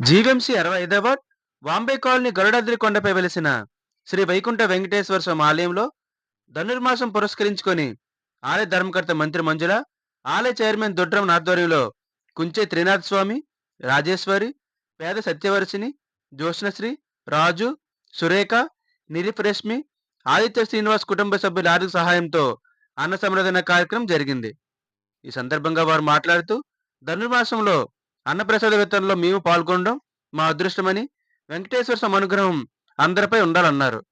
GVMC అరవై ఐదవ Vambay colony Garudadri కొండపై వెలిసిన శ్రీ వైకుంఠ వెంకటేశ్వర స్వామి ఆలయంలో ధనుర్మాసం పురస్కరించుకొని ఆలయ ధర్మకర్త మంత్రి మంజుల ఆలయ చైర్మన్ దొడ్రం ఆధ్వర్యంలో కుంచే త్రినాథ్ స్వామి రాజేశ్వరి పేద సత్యవర్షిని జ్యోష్ణశ్రీ రాజు సురేఖ నిరిఫ్రేష్మి ఆదిత్య శ్రీనివాస్ కుటుంబ సభ్యుల ఆర్థిక సహాయంతో అన్న సంరదన కార్యక్రమం జరిగింది. ఈ సందర్భంగా వారు మాట్లాడుతూ ధనుర్మాసంలో అన్నప్రసాద వితరణలో మేము పాల్గొనడం మా అదృష్టమని వెంకటేశ్వర స్వామి అనుగ్రహం అందరిపై ఉండాలన్నారు.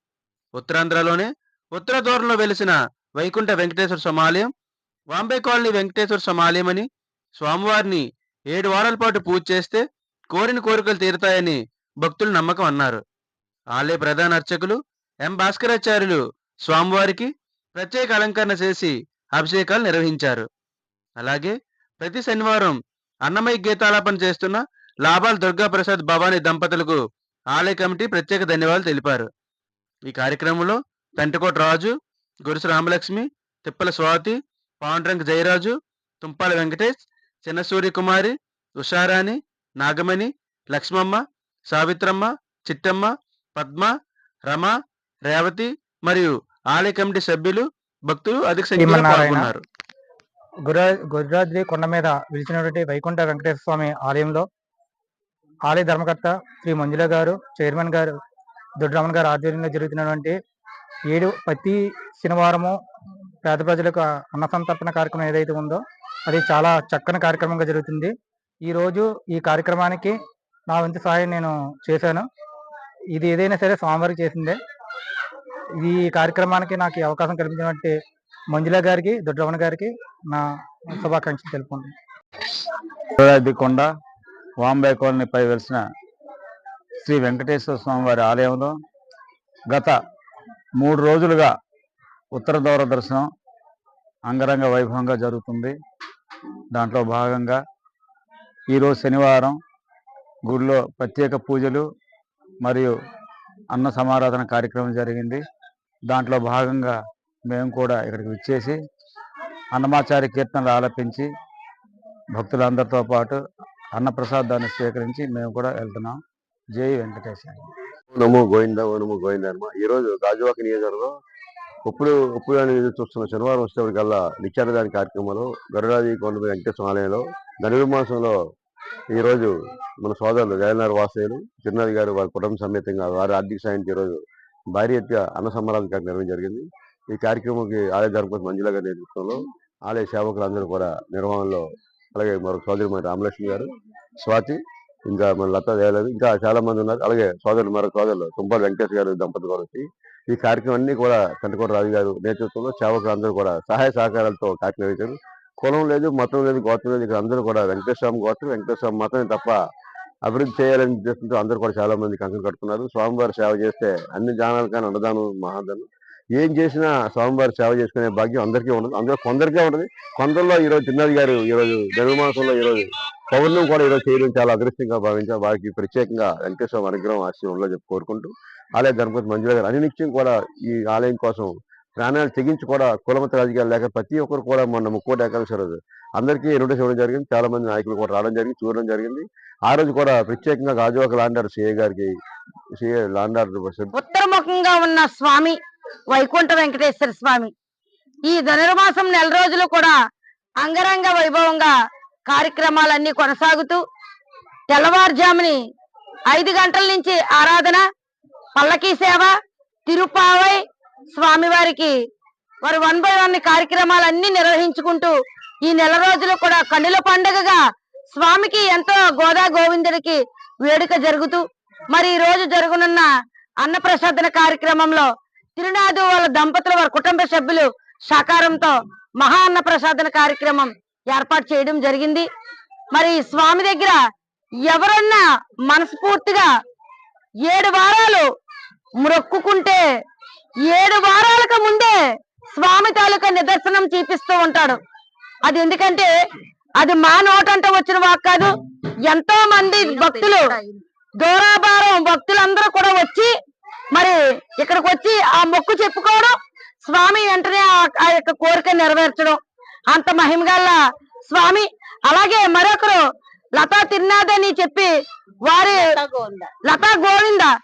ఉత్తరాంధ్రలోనే ఉత్తర దూరంలో వెలిసిన వైకుంఠ వెంకటేశ్వర సమాలయం వాంబే కాలనీ వెంకటేశ్వర స్వామి అని స్వామివారిని ఏడు వారాల పాటు పూజ చేస్తే కోరిన కోరికలు తీరుతాయని భక్తులు నమ్మకం అన్నారు. ఆలయ ప్రధాన అర్చకులు ఎం భాస్కరాచార్యులు స్వామివారికి ప్రత్యేక అలంకరణ చేసి అభిషేకాలు నిర్వహించారు. అలాగే ప్రతి శనివారం అన్నమయ్య గీతాలాపన చేస్తున్న లాభాల దుర్గా ప్రసాద్ భవానీ దంపతులకు ఆలయ కమిటీ ప్రత్యేక ధన్యవాదాలు తెలిపారు ఈ కార్యక్రమంలో పెంటకోట రాజు గురుసు రామలక్ష్మి తిప్పల స్వాతి పాండ్రంగ జయరాజు తుంపాల వెంకటేష్ చిన్న సూర్యకుమారి ఉషారాణి నాగమణి లక్ష్మమ్మ సావిత్రమ్మ చిట్టమ్మ పద్మ రమ రేవతి మరియు ఆలయ కమిటీ సభ్యులు భక్తులు అధిక సంఖ్యలో. పాల్గొన్నారు గుర గుజరాద్రి కొండ మీద విలిచినటువంటి వైకుంఠ వెంకటేశ్వర స్వామి ఆలయంలో ఆలయ ధర్మకర్త శ్రీ మంజుల గారు చైర్మన్ గారు దొడ్రమణ్ గారు ఆధ్వర్యంలో జరుగుతున్నటువంటి ఏడు ప్రతి శనివారము పేద ప్రజలకు అన్న సంతర్పణ కార్యక్రమం ఏదైతే ఉందో అది చాలా చక్కని కార్యక్రమంగా జరుగుతుంది. ఈరోజు ఈ కార్యక్రమానికి నా వంతు సహాయం నేను చేశాను. ఇది ఏదైనా సరే స్వామివారికి చేసిందే. ఈ కార్యక్రమానికి నాకు అవకాశం కల్పించినటువంటి మంజుల గారికి దుడ్రవణ గారికి నా శుభాకాంక్షలు తెలుపుకుంటున్నాను. కొండ వాంబే కాలనీపై వెలిసిన శ్రీ వెంకటేశ్వర స్వామి వారి ఆలయంలో గత మూడు రోజులుగా ఉత్తర దూర దర్శనం అంగరంగ వైభవంగా జరుగుతుంది. దాంట్లో భాగంగా ఈరోజు శనివారం గుడిలో ప్రత్యేక పూజలు మరియు అన్న సమారాధన కార్యక్రమం జరిగింది. దాంట్లో భాగంగా మేము కూడా ఇక్కడికి విచ్చేసి అన్నమాచారి కీర్తనలు ఆలపించి భక్తులందరితో పాటు అన్నప్రసాదాన్ని స్వీకరించి మేము కూడా వెళ్తున్నాం. జై వెంకటేశ్వర నమో గోవింద నమో గోవిందర్మ. ఈరోజు గాజువాక నియోజకవర్గంలో ఇప్పుడు ఇప్పుడు అనేది చూస్తున్న శనివారం వచ్చేప్పటికల్లా నిత్యాన్నదాని కార్యక్రమంలో గరుడాది కొండపై వెంకటేశ్వర ఆలయంలో ధనుర్మాసంలో ఈరోజు మన సోదరులు జగన్నాథ్ వాసయ్యలు చిన్నది గారు వారి కుటుంబ సమేతంగా వారి ఆర్థిక సాయంత్రం ఈ రోజు భారీ ఎత్తుగా అన్న సంబరాలు కార్యక్రమం నిర్వహించడం జరిగింది. ఈ కార్యక్రమంకి ఆలయ ధర్మకోసం మంజుల గారి నేతృత్వంలో ఆలయ సేవకులందరూ కూడా నిర్వహణలో అలాగే మరొక సోదరి మన రామలక్ష్మి గారు స్వాతి ఇంకా మన లతా దేవలేదు ఇంకా చాలా మంది ఉన్నారు. అలాగే సోదరులు మరొక సోదరులు తుంపాల వెంకటేష్ గారు దంపతులు కూడా వచ్చి ఈ కార్యక్రమం అన్ని కూడా కంటకోట రాజు గారు నేతృత్వంలో సేవకులు అందరూ కూడా సహాయ సహకారాలతో కార్యక్రమం కులం లేదు మతం లేదు గోత్రం లేదు ఇక్కడ అందరూ కూడా వెంకటేశ్వర గోత్రం వెంకటేశ్వరం మతమే తప్ప అభివృద్ధి చేయాలని ఉద్దేశంతో అందరూ కూడా చాలా మంది కంకణం కట్టుకున్నారు స్వామివారి సేవ చేస్తే అన్ని జానాలకైనా అన్నదానం మహాదానం ఏం చేసినా స్వామివారి సేవ చేసుకునే భాగ్యం అందరికీ ఉండదు అందులో కొందరికే ఉంటుంది కొందరిలో ఈరోజు చిన్నది గారు ఈరోజు రోజు ధనుర్మాసంలో పౌర్ణం కూడా ఈరోజు చేయడం చాలా అదృష్టంగా భావించారు. వారికి ప్రత్యేకంగా వెంకటేశ్వర అనుగ్రహం ఆశీర్వంలో చెప్పి కోరుకుంటూ ఆలయ గణపతి మంజుల గారు అనినిత్యం కూడా ఈ ఆలయం కోసం ప్రాణాలు తెగించి కూడా కులమత రాజకీయాలు లేక ప్రతి ఒక్కరు కూడా మొన్న ముక్కోటి ఏకాదశి రోజు అందరికీ నోటీస్ ఇవ్వడం జరిగింది. చాలా మంది నాయకులు కూడా రావడం జరిగింది చూడడం జరిగింది. ఆ రోజు కూడా ప్రత్యేకంగా గాజువాక లాండారు సిఏ గారికి సిఏ లాండారు ఉత్తరముఖంగా ఉన్న స్వామి వైకుంఠ వెంకటేశ్వర స్వామి. ఈ ధనుర్మాసం నెల రోజులు కూడా అంగరంగ వైభవంగా కార్యక్రమాలన్నీ కొనసాగుతూ తెల్లవారుజాముని ఐదు గంటల నుంచి ఆరాధన పల్లకీ సేవ తిరుపావై స్వామివారికి వారు వన్ బై వన్ కార్యక్రమాలన్నీ నిర్వహించుకుంటూ ఈ నెల రోజులు కూడా కన్నుల పండుగగా స్వామికి ఎంతో గోదా గోవిందుడికి వేడుక జరుగుతూ మరి ఈ రోజు జరుగునున్న అన్నప్రసాదన కార్యక్రమంలో తిరునాథు వాళ్ళ దంపతులు వారి కుటుంబ సభ్యులు సహకారంతో మహా అన్న ప్రసాదన కార్యక్రమం ఏర్పాటు చేయడం జరిగింది. మరి స్వామి దగ్గర ఎవరన్నా మనస్ఫూర్తిగా ఏడు వారాలు మొక్కుకుంటే ఏడు వారాలకు ముందే స్వామి తాలూకా నిదర్శనం చూపిస్తూ ఉంటాడు. అది ఎందుకంటే అది మా నోటంట వచ్చిన వాక్ కాదు. ఎంతో మంది భక్తులు దూరాభారం భక్తులందరూ కూడా వచ్చి మరి ఇక్కడికి వచ్చి ఆ మొక్కు చెప్పుకోవడం స్వామి వెంటనే ఆ- యొక్క కోరిక నెరవేర్చడం. అంత మహిమగల స్వామి. అలాగే మరొకరు లతా తిరునాథ్ అని చెప్పి వారి లతా గోవింద. లతా గోవింద